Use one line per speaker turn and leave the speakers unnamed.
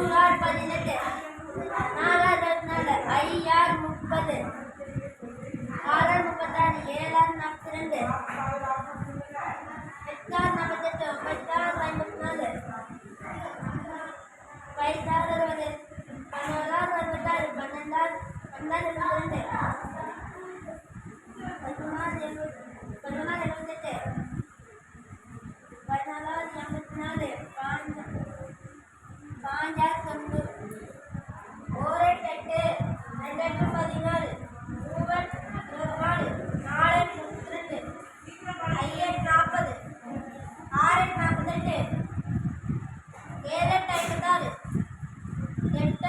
நூறார் பதினெட்டு நாலார் இருபத்தினாலு ஐயார் முப்பது ஆறார் முப்பத்தாறு ஏழார் நாற்பத்தி ரெண்டு எட்டார் நாற்பத்தெட்டு ஒன்பதார் ஐம்பத்தி நாலு பதினாறு அறுபது பதினோரார் அறுபத்தாறு பன்னெண்டார் பன்னெண்டாயிரத்தி ఏదంటే ఐదు కాదు. ఎంత